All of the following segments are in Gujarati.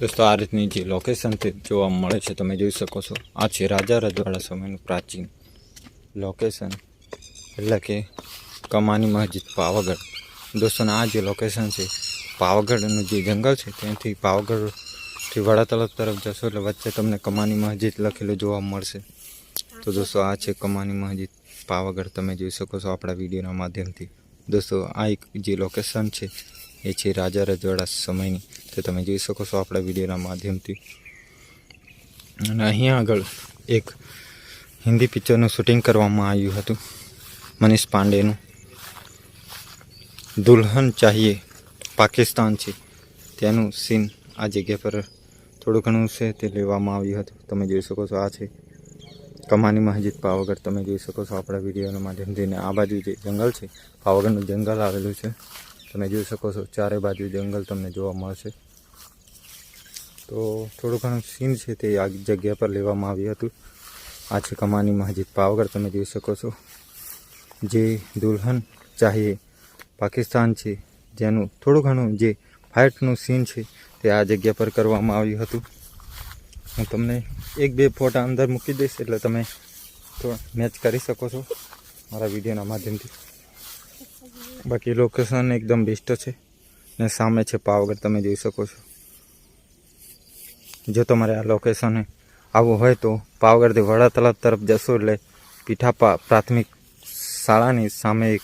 દોસ્તો આ રીતની જે લોકેશન તે જોવા મળે છે, તમે જોઈ શકો છો. આ છે રાજા રજવાડા સમયનું પ્રાચીન લોકેશન એટલે કે કમાની મસ્જિદ પાવાગઢ. દોસ્તો, આ જે લોકેશન છે, પાવાગઢનું જે જંગલ છે, ત્યાંથી પાવાગઢથી વડા તળાવ તરફ જશો, એટલે વચ્ચે તમને કમાની મસ્જિદ લખેલું જોવા મળશે. તો દોસ્તો, આ છે કમાની મસ્જિદ પાવાગઢ. તમે જોઈ શકો છો આપણા વિડીયોના માધ્યમથી. દોસ્તો, આ એક જે લોકેશન છે એ છે રાજા રજવાડા સમયની. તો તમે જોઈ શકો છો આપણા વિડીયોના માધ્યમથી. અને અહીંયા આગળ એક હિન્દી પિક્ચરનું શૂટિંગ કરવામાં આવ્યું હતું, મનીષ પાંડેનું. દુલ્હન ચાહીએ પાકિસ્તાન છે. તેનું સીન આ જગ્યા પર થોડું ઘણું છે તે લેવામાં આવ્યું હતું. તમે જોઈ શકો છો આ છે. કમાની મસ્જિદ પાવાગઢ. તમે જોઈ શકો છો આપણા વિડીયોના માધ્યમથી. આ બાજુ જે જંગલ છે, પાવાગઢનું જંગલ આવેલું છે. તમે જોઈ શકો છો, ચારે બાજુ જંગલ તમને જોવા મળશે. તો થોડું ઘણું સીન છે તે આ જગ્યા પર લેવામાં આવ્યું હતું. આ છે કમાની મસ્જિદ પાવાગઢ તમે જોઈ શકો છો. જે દુલ્હન ચાહીએ પાકિસ્તાન છે. જેનું થોડું ઘણું જે ફાઇટનું સીન છે તે આ જગ્યા પર કરવામાં આવ્યું હતું. હું તમને એક બે ફોટા અંદર મૂકી દઈશ, એટલે તમે મેચ કરી શકો છો મારા વિડીયોના માધ્યમથી. બાકી લોકેશન એકદમ બેસ્ટ છે. ને સામે છે પાવાગઢ તમે જોઈ શકો છો. જો તમારે આ લોકેશને આવવું હોય તો પાવાગઢથી વડા તળાવ તરફ જશો એટલે પીઠાપા પ્રાથમિક શાળાની સામે એક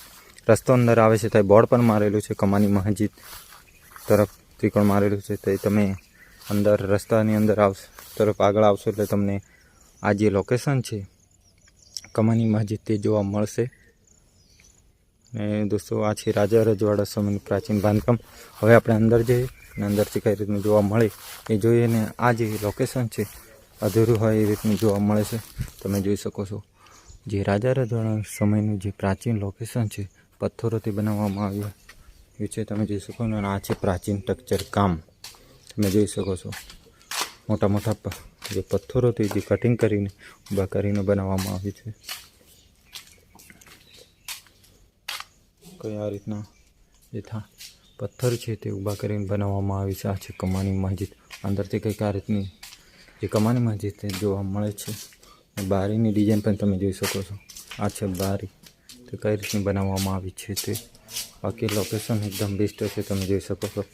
રસ્તો અંદર આવે છે ત્યાં બોર્ડ પણ મારેલું છે, કમાની મસ્જિદ તરફ ત્રિકોણ મારેલું છે. તે તમે અંદર, રસ્તાની અંદર આવશો, તરફ આગળ આવશો એટલે તમને આ જે લોકેશન છે, કમાની મસ્જિદ તે જોવા મળશે. ને દોસ્તો, આ છે રાજા રજવાડા સમયનું પ્રાચીન બાંધકામ. હવે આપણે અંદર જઈએ અને અંદરથી કઈ રીતનું જોવા મળે એ જોઈએ ને આ જે લોકેશન છે, અધૂરું હોય એ રીતનું જોવા મળે છે. તમે જોઈ શકો છો જે રાજા રજવાડા સમયનું જે પ્રાચીન લોકેશન છે, પથ્થરોથી બનાવવામાં આવ્યું. એ છે તમે જોઈ શકો અને આ છે પ્રાચીન સ્ટ્રક્ચર કામ. તમે જોઈ શકો છો મોટા મોટા જે પથ્થરોથી જે કટિંગ કરીને, ઊભા કરીને બનાવવામાં આવ્યું છે. કંઈ આ રીતના જે થા પથ્થર છે તે ઊભા કરીને બનાવવામાં આવી છે? આ છે કમાની મસ્જિદ. અંદરથી કંઈક આ રીતની જે કમાની મસ્જિદ તે જોવા મળે છે. બારીની ડિઝાઇન પણ તમે જોઈ શકો છો. આ છે બારી. તે કઈ રીતની બનાવવામાં આવી છે તે? બાકી લોકેશન એકદમ બેસ્ટ છે, તમે જોઈ શકો છો.